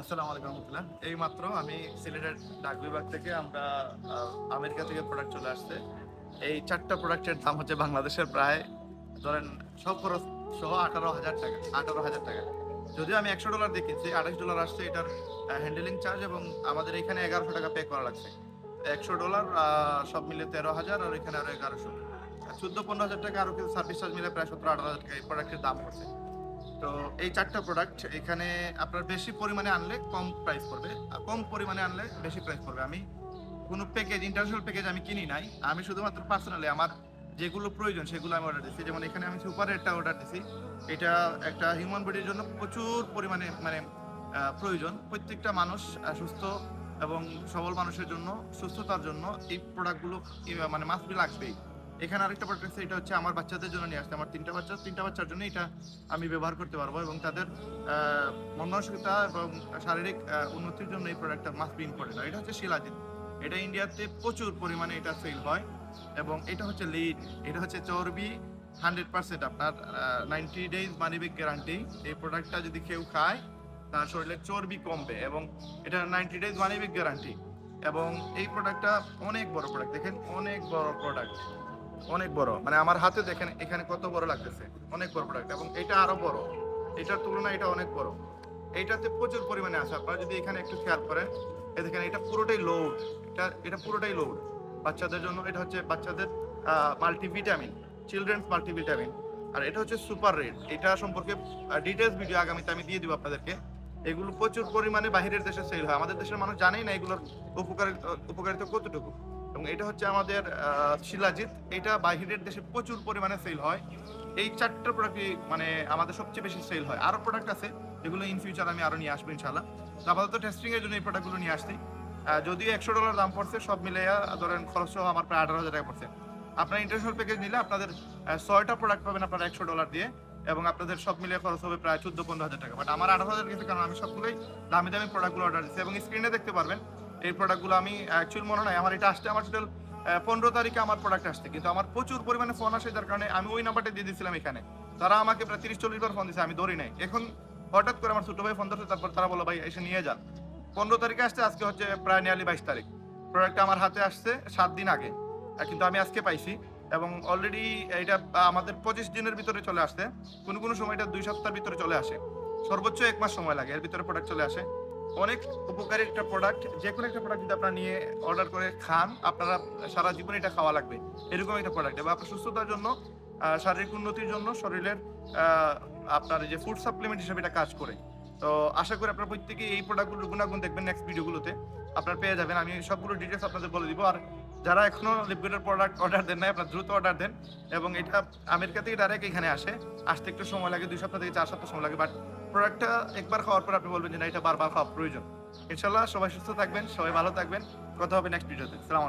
আসসালামু আলাইকুম রহমতুল্লাহ। এই মাত্র আমি সিলেটের ডাক বিভাগ থেকে আমরা আমেরিকা থেকে প্রোডাক্ট চলে আসছে। এই চারটা প্রোডাক্টের দাম হচ্ছে বাংলাদেশের প্রায়, ধরেন সব খরচ সহ আঠারো হাজার টাকা, আঠারো হাজার টাকা। যদিও আমি একশো ডলার দেখেছি আঠাশ ডলার আসছে এটার হ্যান্ডেলিং চার্জ এবং আমাদের এখানে এগারোশো টাকা পে করা লাগছে। একশো ডলার সব মিলে তেরো হাজার, আর এখানে আরও এগারোশো। চোদ্দ পনেরো হাজার টাকা আরও কিছু সার্ভিস চার্জ মিলে প্রায় সতেরো আঠারো হাজার টাকা এই প্রোডাক্টের দাম পড়ছে। তো এই চারটা প্রোডাক্ট এখানে আপনার বেশি পরিমাণে আনলে কম প্রাইস পড়বে। আর কম পরিমাণে আনলে বেশি প্রাইস পড়বে। আমি কোনো প্যাকেজ ইন্টারন্যাশনাল প্যাকেজ আমি কিনি নাই। আমি শুধুমাত্র পার্সোনালি আমার যেগুলো প্রয়োজন সেগুলো আমি অর্ডার দিচ্ছি যেমন এখানে আমি সুপার রেটটা অর্ডার দিচ্ছি এটা একটা হিউম্যান বডির জন্য প্রচুর পরিমাণে মানে প্রয়োজন। প্রত্যেকটা মানুষ সুস্থ এবং সবল মানুষের জন্য, সুস্থতার জন্য এই প্রোডাক্টগুলো মানে মাস্ট বি লাগবেই। এখানে আরেকটা প্রোডাক্ট আছে, এটা হচ্ছে আমার বাচ্চাদের জন্য নিয়ে আসছে আমার তিনটা বাচ্চা, তিনটা বাচ্চার জন্য এটা আমি ব্যবহার করতে পারব এবং তাদের মন মানসিকতা এবং শারীরিক উন্নতির জন্য এই প্রোডাক্টটা মাস্ট বি ইম্পর্টেন্ট এটা হচ্ছে শিলাজিৎ। এটা ইন্ডিয়াতে প্রচুর পরিমাণে এটা সেল হয় এবং এটা হচ্ছে লিড এটা হচ্ছে চর্বি হান্ড্রেড পার্সেন্ট আপনার ninety days money back guarantee এই প্রোডাক্টটা যদি কেউ খায়, তার শরীরে চর্বি কমবে এবং এটা ninety days money back guarantee এবং এই প্রোডাক্টটা অনেক বড় প্রোডাক্ট দেখেন অনেক বড় প্রোডাক্ট অনেক বড়। মানে আমার হাতে দেখেন এখানে কত বড় লাগতেছে। অনেক বড় প্রোডাক্ট এবং এটা আরও বড়। এটার তুলনায় এটা অনেক বড়। এইটাতে প্রচুর পরিমাণে আছে। আপনারা যদি এখানে একটু খেয়াল করেন এই দেখেন এটা পুরোটাই লোড এটা এটা পুরোটাই লোড বাচ্চাদের জন্য এটা হচ্ছে বাচ্চাদের মাল্টিভিটামিন চিলড্রেন্স মাল্টিভিটামিন আর এটা হচ্ছে সুপার রেড এটা সম্পর্কে ডিটেলস ভিডিও আগামীতে আমি দিয়ে দিব আপনাদেরকে। এগুলো প্রচুর পরিমাণে বাহিরের দেশে সেল হয়। আমাদের দেশের মানুষ জানেই না এগুলোর উপকারিতা উপকারিতা কতটুকু। এবং এটা হচ্ছে আমাদের শিলাজিৎ। এটা বাহিরের দেশে প্রচুর পরিমাণে সেল হয়। এই চারটা প্রোডাক্টই মানে আমাদের সবচেয়ে বেশি সেল হয়। আরও প্রোডাক্ট আছে, যেগুলো ইন ফিউচার আমি আরও নিয়ে আসব ইনশাল্লাহ তো আপাতত টেস্টিংয়ের জন্য এই প্রোডাক্টগুলো নিয়ে আসছি। যদিও একশো ডলার দাম পড়ছে, সব মিলে ধরেন খরচ আমার প্রায় আঠারো হাজার টাকা পড়ছে। আপনার ইন্টারন্যাশনাল প্যাকেজ নিলে আপনাদের ছয়টা প্রোডাক্ট পাবেন আপনারা একশো ডলার দিয়ে, এবং আপনাদের সব মিলিয়ে খরচ হবে প্রায় চোদ্দ পনেরো হাজার টাকা। বাট আমার আঠারো হাজার গেছে কারণ আমি সবগুলোই দামি দামি প্রোডাক্টগুলো অর্ডার দিচ্ছি। এবং স্ক্রিনে দেখতে পারবেন এই প্রোডাক্টগুলো আমি অ্যাকচুয়াল মনে নাই। আমার এটা আসতে আমার টোটাল পনেরো তারিখে আমার প্রোডাক্ট আসছে। কিন্তু আমার প্রচুর পরিমাণে ফোন আসে, যার কারণে আমি ওই নাম্বারটা দিয়ে দিয়েছিলাম এখানে। তারা আমাকে প্রায় তিরিশ, চল্লিশ বার ফোন দিচ্ছে আমি ধরি নাই। এখন হঠাৎ করে আমার ছোট ভাই ফোন ধরছে, তারপর তারা বলো ভাই, এসে নিয়ে যান। পনেরো তারিখে আসছে, আজকে হচ্ছে প্রায় নিয়ারলি বাইশ তারিখ। প্রোডাক্টটা আমার হাতে আসছে সাত দিন আগে। কিন্তু আমি আজকে পাইছি। এবং অলরেডি এটা আমাদের পঁচিশ দিনের ভিতরে চলে আসছে। কোনো কোনো সময় এটা দুই সপ্তাহের ভিতরে চলে আসে। সর্বোচ্চ এক মাস সময় লাগে, এর ভিতরে প্রোডাক্ট চলে আসে। অনেক উপকারী একটা প্রোডাক্ট যে কোনো একটা প্রোডাক্ট যদি আপনারা নিয়ে অর্ডার করে খান, আপনারা সারা জীবন এটা খাওয়া লাগবে। এরকম একটা প্রোডাক্ট এবং আপনার সুস্থতার জন্য শারীরিক উন্নতির জন্য শরীরের আপনার যে ফুড সাপ্লিমেন্ট হিসেবে এটা কাজ করে। তো আশা করি আপনারা প্রত্যেকেই এই প্রোডাক্টগুলোর গুণাগুণ দেখবেন নেক্সট ভিডিওগুলোতে আপনারা পেয়ে যাবেন। আমি সবগুলো ডিটেলস আপনাদের বলে দিব। আর যারা এখনও লিপগুডের প্রোডাক্ট অর্ডার দেন নাই, আপনারা দ্রুত অর্ডার দেন। এবং এটা আমেরিকা থেকে ডাইরেক্ট এখানে আসে। আসতে একটু সময় লাগে, দুই সপ্তাহ থেকে চার সপ্তাহ সময় লাগে। বাট প্রোডাক্টটা একবার খাওয়ার পর আপনি বলবেন যে না, এটা বারবার খাওয়া প্রয়োজন। ইনশাল্লাহ সবাই সুস্থ থাকবেন, সবাই ভালো থাকবেন। কথা হবে নেক্সট ভিডিওতে সালাম